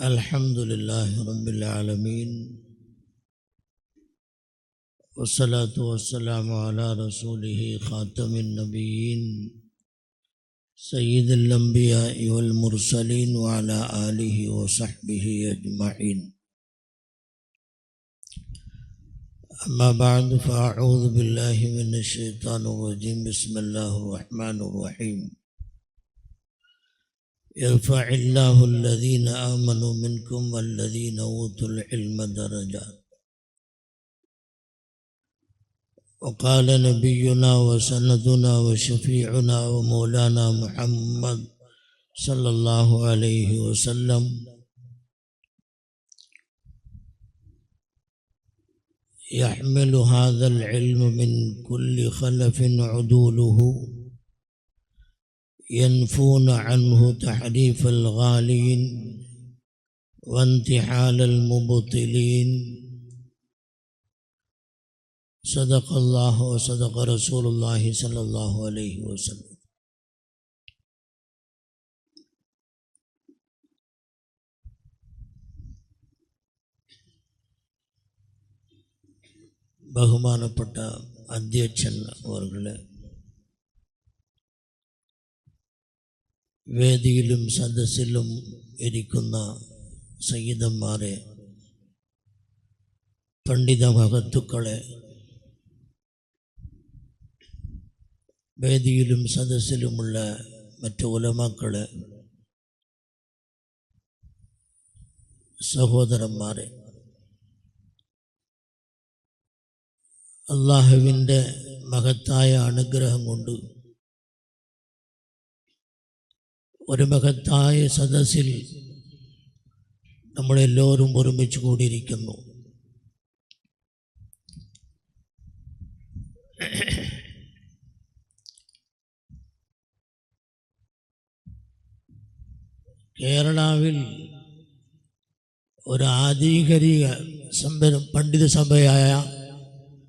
الحمد لله رب العالمين والصلاة والسلام على رسوله خاتم النبيين سيد الأنبياء والمرسلين وعلى آله وصحبه أجمعين. أما بعد فأعوذ بالله من الشيطان الرجيم. بسم الله الرحمن الرحيم. يرفع الله الذين آمنوا منكم والذين أوتوا العلم درجات. وقال نبينا وسندنا وشفيعنا ومولانا محمد صلى الله عليه وسلم. يحمل هذا العلم من كل خلف عدوله. ينفون عنه تحريف الغالين وانتحال المبطلين. صدق الله وصدق رسول الله صلى الله عليه وسلم. பகுமானப்பட்ட அத்தியட்சன் அவர்களை വേദിയിലും സദസ്സിലും ഇരിക്കുന്ന സയ്യിദന്മാരെ പണ്ഡിത മഹത്തുക്കളെ വേദിയിലും സദസ്സിലുമുള്ള മറ്റു ഉലമാക്കളെ സഹോദരന്മാരെ അള്ളാഹുവിന്റെ മഹത്തായ അനുഗ്രഹം കൊണ്ട് ഒരു മഹത്തായ സദസ്സിൽ നമ്മളെല്ലാവരും ഒരുമിച്ച് കൂടിയിരിക്കുന്നു കേരളാവിൽ ഒരു ആധികാരിക സംഭരം പണ്ഡിത സഭയായ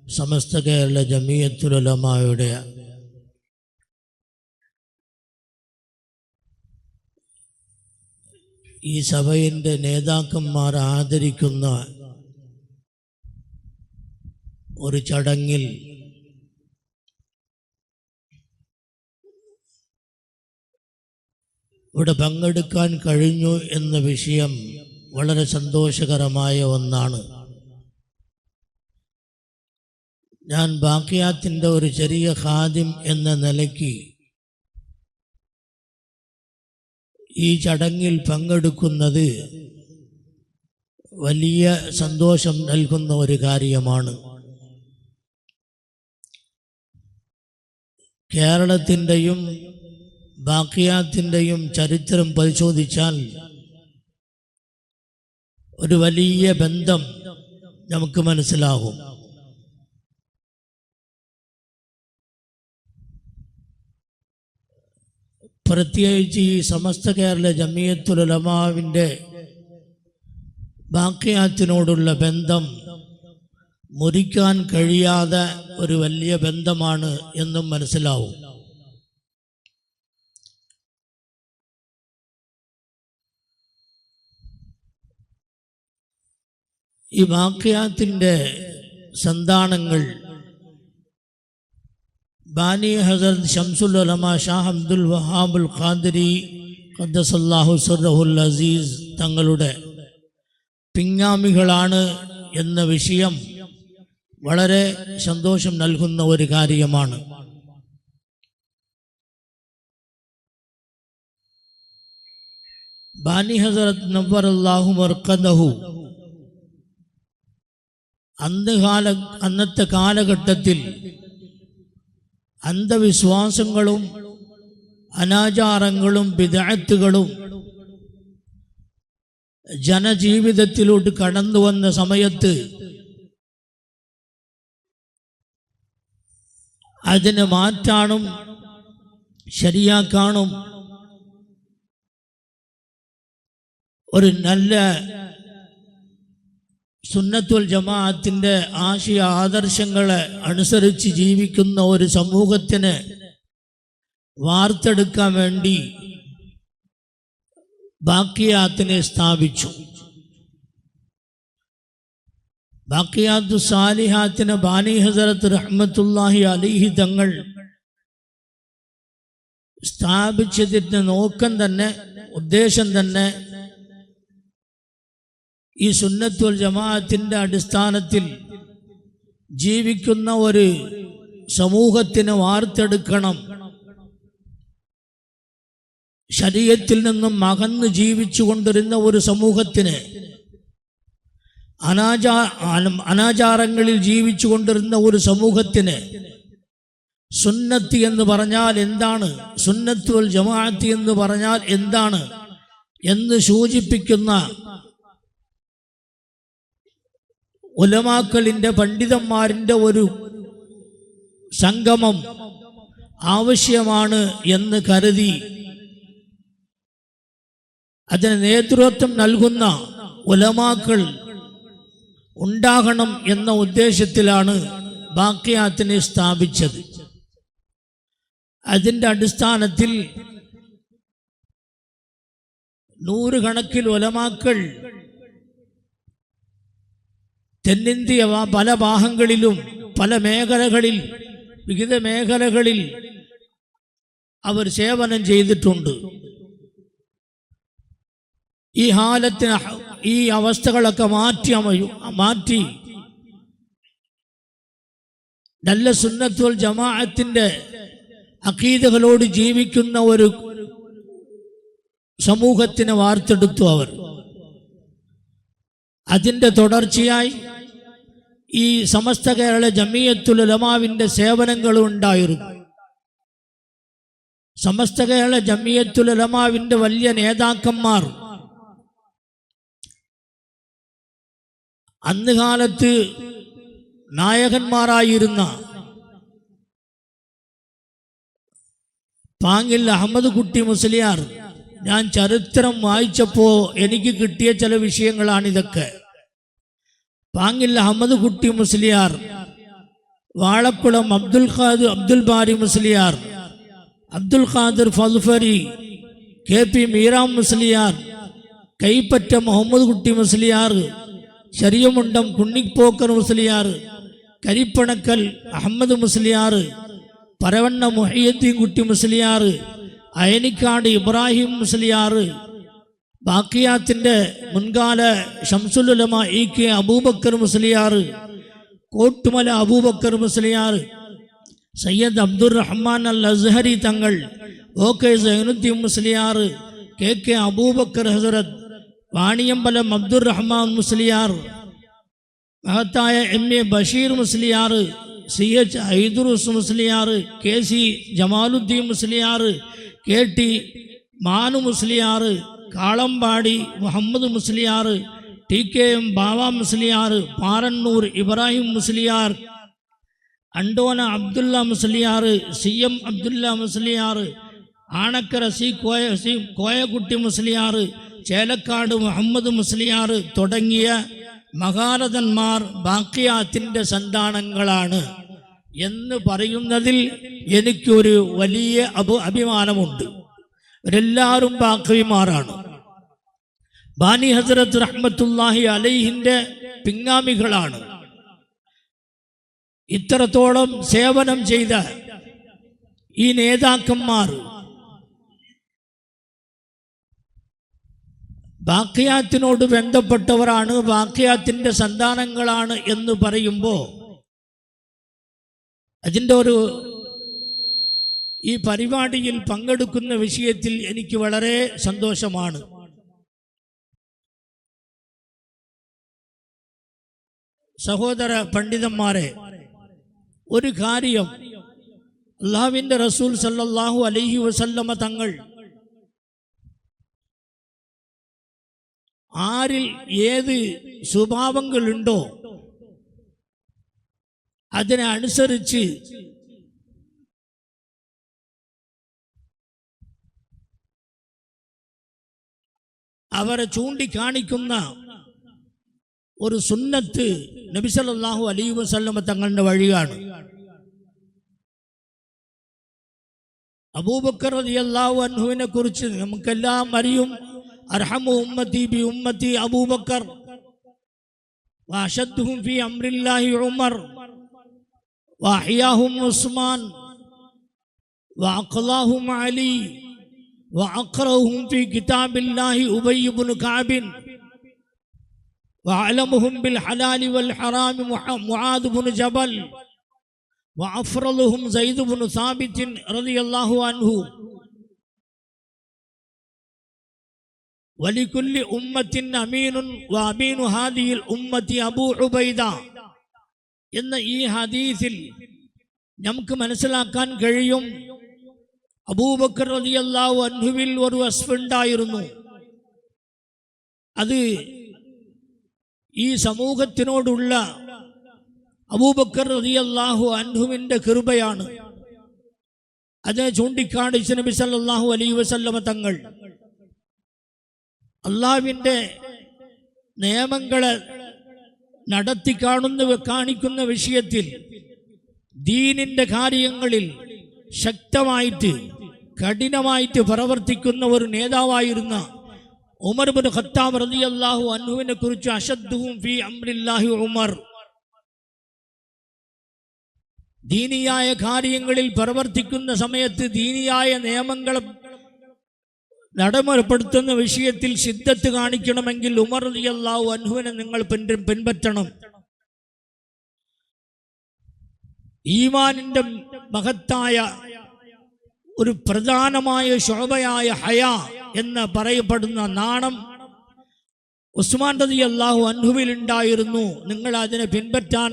സമസ്ത കേരള ജമീയത്തുലമായുടെ ഈ സഭയിന്റെ നേതാക്കന്മാർ ആദരിക്കുന്ന ഒരു ചടങ്ങിൽ ഇവിടെ പങ്കെടുക്കാൻ കഴിഞ്ഞു എന്ന വിഷയം വളരെ സന്തോഷകരമായ ഒന്നാണ്. ഞാൻ ബാക്കിയാത്തിന്റെ ഒരു ചെറിയ ഖാദിം എന്ന നിലയ്ക്ക് ഈ ചടങ്ങിൽ പങ്കെടുക്കുന്നത് വലിയ സന്തോഷം നൽകുന്ന ഒരു കാര്യമാണ്. കേരളത്തിന്റെയും ബാക്കിയാത്തിന്റെയും ചരിത്രം പരിശോധിച്ചാൽ ഒരു വലിയ ബന്ധം നമുക്ക് മനസ്സിലാകും. പ്രത്യേകിച്ച് ഈ സമസ്ത കേരള ജമിയത്തുലമാവിന്റെ ബാക്കിയാത്തിനോടുള്ള ബന്ധം മുറിക്കാൻ കഴിയാതെ ഒരു വലിയ ബന്ധമാണ് എന്നും മനസ്സിലാവും. ഈ വാക്യാത്തിന്റെ സന്താനങ്ങൾ ബാനി ഹസരത് ഷംസുൽ ഉലമ ഷാഹ് അബ്ദുൽ വഹാബുൽ ഖാദരി ഖദ്ദസല്ലാഹു സുറഹുൽ അസീസ് തങ്ങളുടെ പിങ്ങാമികളാണ് എന്ന വിഷയം വളരെ സന്തോഷം നൽകുന്ന ഒരു കാര്യമാണ്. ബാനി ഹസരത് നവർ അള്ളാഹു മർക്കദഹു അന്ന് കാല അന്നത്തെ കാലഘട്ടത്തിൽ അന്ധവിശ്വാസങ്ങളും അനാചാരങ്ങളും വിദഗ്ധകളും ജനജീവിതത്തിലോട്ട് കടന്നു വന്ന സമയത്ത് അതിനെ മാറ്റാനും ശരിയാക്കാനും ഒരു നല്ല സുന്നത്തുൽ ജമാഅത്തിന്റെ ആശയ ആദർശങ്ങളെ അനുസരിച്ച് ജീവിക്കുന്ന ഒരു സമൂഹത്തിന് വാർത്തെടുക്കാൻ വേണ്ടി ബാക്കിയാത്തിനെ സ്ഥാപിച്ചു. ബാക്കിയാത്തു സാലിഹാത്തിന് ബാനി ഹസരത്ത് റഹ്മത്തുല്ലാഹി അലിഹി തങ്ങൾ സ്ഥാപിച്ചതിന്റെ നോക്കം തന്നെ ഉദ്ദേശം തന്നെ ഈ സുന്നത്തുൽ ജമാഅത്തിന്റെ അടിസ്ഥാനത്തിൽ ജീവിക്കുന്ന ഒരു സമൂഹത്തിന് വാർത്തെടുക്കണം. ശരീരത്തിൽ നിന്നും അകന്ന് ജീവിച്ചു കൊണ്ടിരുന്ന ഒരു സമൂഹത്തിന് അനാചാ അനാചാരങ്ങളിൽ ജീവിച്ചു കൊണ്ടിരുന്ന ഒരു സമൂഹത്തിന് സുന്നത്ത് എന്ന് പറഞ്ഞാൽ എന്താണ്? സുന്നത്തുൽ ജമാഅത്ത് എന്ന് പറഞ്ഞാൽ എന്താണ്? എന്ന് സൂചിപ്പിക്കുന്ന ഉലമാക്കളിന്റെ പണ്ഡിതന്മാരിന്റെ ഒരു സംഗമം ആവശ്യമാണ് എന്ന് കരുതി അതിന് നേതൃത്വം നൽകുന്ന ഉലമാക്കൾ ഉണ്ടാകണം എന്ന ഉദ്ദേശത്തിലാണ് ബാക്കിയാത്തിനെ സ്ഥാപിച്ചത്. അതിന്റെ അടിസ്ഥാനത്തിൽ നൂറുകണക്കിൽ ഉലമാക്കൾ തെന്നിന്ത്യ പല ഭാഗങ്ങളിലും പല മേഖലകളിൽ വിവിധ മേഖലകളിൽ അവർ സേവനം ചെയ്തിട്ടുണ്ട്. ഈ ഹാലത്തിന് ഈ അവസ്ഥകളൊക്കെ മാറ്റി മാറ്റി. നല്ല സുന്നത്തുൽ ജമാഅത്തിന്റെ അക്കീതകളോട് ജീവിക്കുന്ന ഒരു സമൂഹത്തിനെ വാർത്തെടുത്തു അവർ. അതിന്റെ തുടർച്ചയായി ഈ സമസ്ത കേരള ജമിയത്തുലമാവിന്റെ സേവനങ്ങളും ഉണ്ടായിരുന്നു. സമസ്ത കേരള ജമിയത്തുലമാവിന്റെ വലിയ നേതാക്കന്മാർ. അന്ന് കാലത്ത് നായകന്മാരായിരുന്ന പാങ്ങിൽ അഹമ്മദ് കുട്ടി മുസ്ലിയാർ ഞാൻ ചരിത്രം വായിച്ചപ്പോൾ എനിക്ക് കിട്ടിയ ചില വിഷയങ്ങളാണിതൊക്കെ പാങ്ങിൽ അഹമ്മദ് കുട്ടി മുസ്ലിയാർ വാളക്കുളം അബ്ദുൽ ഖാദർ അബ്ദുൽ ബാരി മുസ്ലിയാർ അബ്ദുൽ ഖാദർ ഫൽഫരി കെ പി മീറാം മുസ്ലിയാർ കൈപ്പറ്റ മുഹമ്മദ് കുട്ടി മുസ്ലിയാർ ശരിയമുണ്ടം കുണ്ണിപ്പോക്കർ മുസ്ലിയാർ കരിപ്പണക്കൽ അഹമ്മദ് മുസ്ലിയാർ പരവണ്ണ മുഹയ്യദ്ദീൻ കുട്ടി മുസ്ലിയാർ അയനിക്കാട് ഇബ്രാഹിം മുസ്ലിയാർ ബാക്കിയാത്തിന്റെ മുൻകാല Shamsululama E K Aboobacker Musliyar Kottumala Aboobacker Musliyar Sayyid Abdurahman Al Azhari Thangal O K Zainuddin Musliyar K K Aboobacker Hazrat Vaniyambalam Abdurahman Musliyar മഹത്തായ M A Basheer Musliyar C H Hyderus Musliyar K C Jamaluddin Musliyar K T Manu Musliyar Kalambadi Muhammad Musliyar T K M Bava Musliyar Parannur Ibrahim Musliyar Andona Abdulla Musliyar C M Abdulla Musliyar Anakkara C Koya C Koyakutty Musliyar Chelakkad Muhammad Musliyar തുടങ്ങിയ മഹാരഥന്മാർ ബാക്കിയാത്തിന്റെ സന്താനങ്ങളാണ്. എന്ന് പറയുന്നതിൽ എനിക്കൊരു വലിയ അഭി അഭിമാനമുണ്ട്. ഇവരെല്ലാവരും ബാക്കിമാരാണ് ബാനി ഹസരത്ത് റഹ്മത്തുല്ലാഹി അലൈഹിന്റെ പിങ്ങാമികളാണ്. ഇത്രത്തോളം സേവനം ചെയ്ത ഈ നേതാക്കന്മാർ. ബാക്കിയാത്തിനോട് ബന്ധപ്പെട്ടവരാണ് ബാക്കിയാത്തിന്റെ സന്താനങ്ങളാണ് എന്ന് പറയുമ്പോൾ അതിന്റെ ഒരു ഈ പരിപാടിയിൽ പങ്കെടുക്കുന്ന വിഷയത്തിൽ എനിക്ക് വളരെ സന്തോഷമാണ്. സഹോദര പണ്ഡിതന്മാരെ ഒരു കാര്യം. അള്ളാഹുവിന്റെ റസൂൽ സല്ലാഹു അലഹി വസല്ലമ തങ്ങൾ ആരിൽ ഏത് സ്വഭാവങ്ങളുണ്ടോ അതിനനുസരിച്ച് അവരെ ചൂണ്ടിക്കാണിക്കുന്ന ഒരു സുന്നത്ത് നബിസലല്ലാഹു അലൈ വസല്ലമ തങ്ങളുടെ വഴിയാണ്. അബൂബക്കർ അലിയല്ലാഹു അൻഹുവിനെ കുറിച്ച് നമുക്കെല്ലാം അറിയും. അർഹമു ഉമ്മത്തി ബി ഉമ്മത്തി അബൂബക്കർ. വാഷദ്ഹും ഫി അംറില്ലാഹി ഉമർ. وأحياهم عثمان وأقلاهم علي وأقرأهم في كتاب الله أبي بن كعب وأعلمهم بالحلال والحرام معاذ بن جبل وأفرلهم زيد بن ثابت رضي الله عنه. ولكل أمة أمين وأمين هذه الأمة أبو عبيدة. എന്ന ഈ ഹദീസിൽ നമുക്ക് മനസ്സിലാക്കാൻ കഴിയും. അബൂബക്കർ റളിയല്ലാഹു അൻഹുവിൽ ഒരു വസ്ഫുണ്ടായിരുന്നു അത് ഈ സമൂഹത്തിനോടുള്ള അബൂബക്കർ റതിയല്ലാഹു അൻഹുവിന്റെ കൃപയാണ്. അത് ചൂണ്ടിക്കാണിച്ച് നബി സല്ലാഹു അലൈഹി വസല്ലമ തങ്ങൾ അള്ളാവിന്റെ നിയമങ്ങളെ നടത്തി കാണുന്ന കാണിക്കുന്ന വിഷയത്തിൽ ദീനിന്റെ കാര്യങ്ങളിൽ ശക്തമായിട്ട് കഠിനമായിട്ട് പ്രവർത്തിക്കുന്ന ഒരു നേതാവായിരുന്ന ഉമർ ബിൻ ഖത്താബ് റതി അള്ളാഹു അൻഹുവിനെ കുറിച്ച് അശദ്ദുഹും ഫി അമ്രില്ലാഹി ഉമർ. ദീനിയായ കാര്യങ്ങളിൽ പ്രവർത്തിക്കുന്ന സമയത്ത് ദീനിയായ നിയമങ്ങളെ നടമപ്പെടുത്തുന്ന വിഷയത്തിൽ സിദ്ധത്ത് കാണിക്കണമെങ്കിൽ ഉമർ റളിയല്ലാഹു അൻഹുവിനെ നിങ്ങൾ പിൻ- പിൻപറ്റണം. ഈമാനിന്റെ മഹത്തായ ഒരു പ്രധാനമായ ശോഭയായ ഹയ എന്ന് പറയപ്പെടുന്ന നാണം ഉസ്മാൻ റതി അള്ളാഹു അൻഹുവിൽ ഉണ്ടായിരുന്നു നിങ്ങൾ അതിനെ പിൻപറ്റാൻ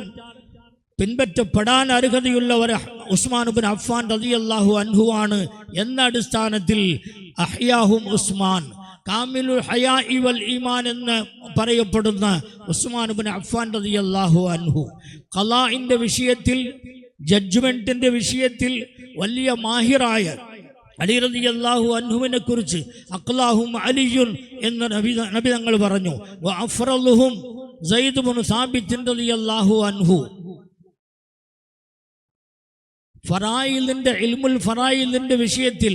പിൻപറ്റപ്പെടാൻ അർഹതയുള്ളവർ ഉസ്മാൻ ബിൻ അഫ്ഫാൻ റതി അള്ളാഹു അൻഹുവാണ് എന്ന അടിസ്ഥാനത്തിൽ അഹ്യാഹും ഉസ്മാൻ. കാമിലുൽ ഹയാ ഇവൽ ഈമാൻ എന്ന് പറയപ്പെടുന്ന ഉസ്മാൻ ബിൻ അഫ്ഫാൻ റതി അള്ളാഹു അൻഹു. കലാഇന്റെ വിഷയത്തിൽ ജഡ്ജ്മെന്റിന്റെ വിഷയത്തിൽ വലിയ മാഹിറായ അലി റതി അൻഹുവിനെ കുറിച്ച് അക്ലാഹും അലിയുൻ എന്ന് നബി നബി തങ്ങൾ പറഞ്ഞു. അഫ്രലുഹും സയ്യിദ് സാബിത്തിൻ റളിയല്ലാഹു അൻഹു. ഫറായിലിന്റെ ഇൽമുൽ ഫറായിലിന്റെ വിഷയത്തിൽ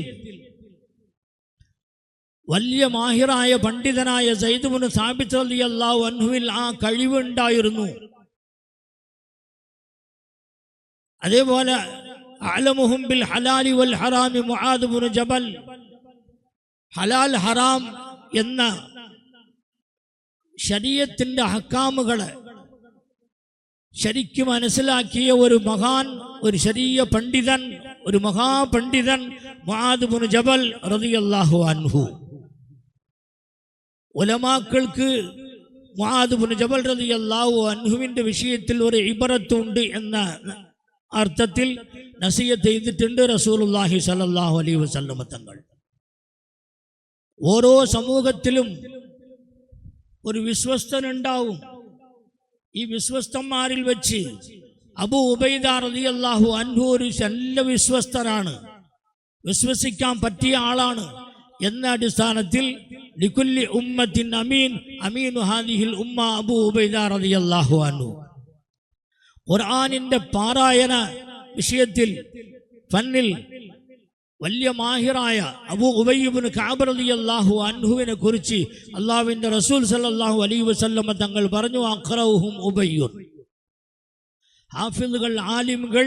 വലിയ മാഹിറായ പണ്ഡിതനായ സാബിത് സാബിത്ത് റളിയല്ലാഹു അൻഹുവിൽ ആ കഴിവുണ്ടായിരുന്നു. അതേപോലെ അലമുഹും ഹലാലി വൽ ഹറാമി മുആദ് ജബൽ ഹലാൽ ഹറാം എന്ന ശരീരത്തിന്റെ ഹക്കാമുകളെ ശരിക്കും മനസ്സിലാക്കിയ ഒരു മഹാൻ ഒരു ശരീയ പണ്ഡിതൻ ഒരു മഹാപണ്ഡിതൻ ബിൻ ജബൽ റതിയല്ലാഹു അൻഹു. ഉലമാക്കൾക്ക് ബിൻ ജബൽ റതിയല്ലാഹു അൻഹുവിന്റെ വിഷയത്തിൽ ഒരു ഇബറത്തുണ്ട് എന്ന അർത്ഥത്തിൽ നസീയത്ത് ചെയ്തിട്ടുണ്ട് റസൂലുള്ളാഹി സ്വല്ലല്ലാഹു അലൈഹി വസല്ലമ തങ്ങൾ. ഓരോ സമൂഹത്തിലും ഒരു വിശ്വസ്തനുണ്ടാവും. ഈ വിശ്വസ്തന്മാരിൽ വെച്ച് അബു ഉബൈദ റളിയല്ലാഹു അൻഹു ഒരു നല്ല വിശ്വസ്തനാണ്. വിശ്വസിക്കാൻ പറ്റിയ ആളാണ്. എന്ന അടിസ്ഥാനത്തിൽ ലിക്കുല്ലി ഉമ്മത്തിൻ അമീൻ അമീനു ഹാദിഹിൽ ഉമ്മ അബു ഉബൈദ റളിയല്ലാഹു അൻഹു. ഖുർആനിന്റെ പാരായണ വിഷയത്തിൽ ഫന്നിൽ വലിയ മാഹിറായ അബൂ ഉബയ്യബിന് കാബറലി അള്ളാഹു അൻഹുവിനെ കുറിച്ച് അള്ളാഹുവിന്റെ റസൂൽ സല്ലാഹു അലൈഹി വസല്ലമ്മ തങ്ങൾ പറഞ്ഞു അഖറൗഹും ഉബയ്യുൻ ഹാഫിദുകൾ ആലിമുകൾ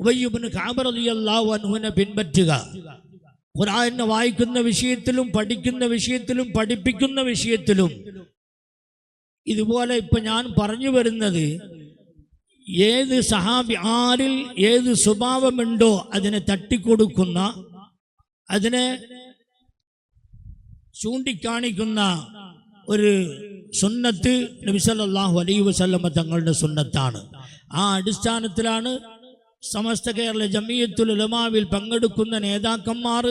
ഉബയ്യബിന് കാബറലി അള്ളാഹു അൻഹുവിനെ പിൻപറ്റുക. ഖുർആനെ വായിക്കുന്ന വിഷയത്തിലും പഠിക്കുന്ന വിഷയത്തിലും പഠിപ്പിക്കുന്ന വിഷയത്തിലും. ഇതുപോലെ ഇപ്പൊ ഞാൻ പറഞ്ഞു വരുന്നത് ഏത് സഹാബി ആരിൽ ഏത് സ്വഭാവമുണ്ടോ അതിനെ തട്ടിക്കൊടുക്കുന്ന അതിനെ ചൂണ്ടിക്കാണിക്കുന്ന ഒരു സുന്നത്ത് നബിസല്ലാഹു അലൈഹി വസല്ലമ തങ്ങളുടെ സുന്നത്താണ്. ആ അടിസ്ഥാനത്തിലാണ് സമസ്ത കേരള ജമിയത്തുൽ ഉലമാവിൽ പങ്കെടുക്കുന്ന നേതാക്കന്മാർ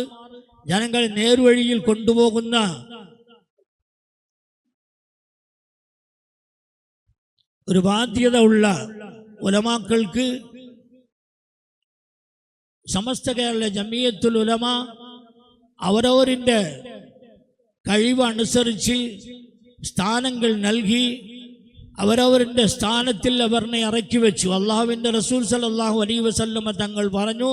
ജനങ്ങൾ നേർവഴിയിൽ കൊണ്ടുപോകുന്ന ഒരു ബാധ്യത ഉള്ള ഉലമാക്കൾക്ക് സമസ്ത കേരള ജമിയത്തുൽ ഉലമ അവരവരിന്റെ കഴിവനുസരിച്ച് സ്ഥാനങ്ങൾ നൽകി അവരവരുടെ സ്ഥാനത്തിൽ അവരിനെ ഇറക്കി വെച്ചു. അള്ളാഹുവിന്റെ റസൂൽ സലല്ലാഹു അലൈ വസല്ലമ തങ്ങൾ പറഞ്ഞു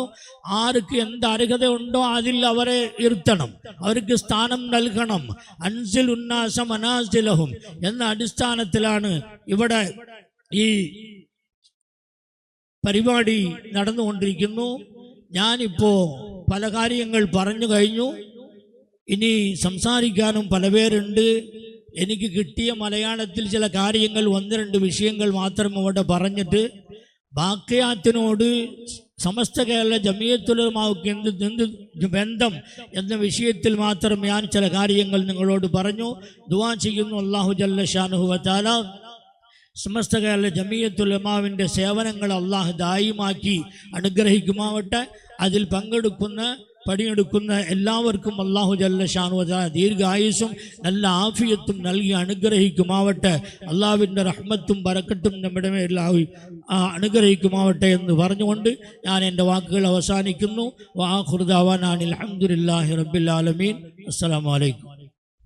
ആർക്ക് എന്ത് അർഹത ഉണ്ടോ അതിൽ അവരെ ഇരുത്തണം അവർക്ക് സ്ഥാനം നൽകണം. അൻസിൽ ഉന്നാസം അനാസിലഹും എന്ന അടിസ്ഥാനത്തിലാണ് ഇവിടെ ഈ പരിപാടി നടന്നുകൊണ്ടിരിക്കുന്നു. ഞാനിപ്പോ പല കാര്യങ്ങൾ പറഞ്ഞു കഴിഞ്ഞു. ഇനി സംസാരിക്കാനും പല പേരുണ്ട്. എനിക്ക് കിട്ടിയ മലയാളത്തിൽ ചില കാര്യങ്ങൾ ഒന്ന് രണ്ട് വിഷയങ്ങൾ മാത്രം അവിടെ പറഞ്ഞിട്ട് ബാക്കിയാത്തിനോട് സമസ്ത കേരള ജമിയത്തുലമാവുക്ക് എന്ത് എന്ത് ബന്ധം എന്ന വിഷയത്തിൽ മാത്രം ഞാൻ ചില കാര്യങ്ങൾ നിങ്ങളോട് പറഞ്ഞു. ദുവാ ചെയ്യുന്നു അള്ളാഹു ജല്ല ഷാനുഹുവത്താല സമസ്ത കേരള ജമിയത്തുലമാവിന്റെ സേവനങ്ങൾ അള്ളാഹു ദായിമാക്കി അനുഗ്രഹിക്കുമാവട്ടെ. അതിൽ പങ്കെടുക്കുന്ന പണിയെടുക്കുന്ന എല്ലാവർക്കും അള്ളാഹു ജല്ല ഷാനുവത ദീർഘായുസും നല്ല ആഫിയത്തും നൽകി അനുഗ്രഹിക്കുമാവട്ടെ. അള്ളാഹുവിന്റെ റഹ്മത്തും ബരക്കത്തും നമ്മുടെ മേലാവി അനുഗ്രഹിക്കുമാവട്ടെ എന്ന് പറഞ്ഞുകൊണ്ട് ഞാൻ എന്റെ വാക്കുകൾ അവസാനിക്കുന്നു. വാഹുർദാവാൻ അലഹമുല്ലാഹി റബ്ബിൽ ആലമീൻ. അസ്സലാമലൈക്കും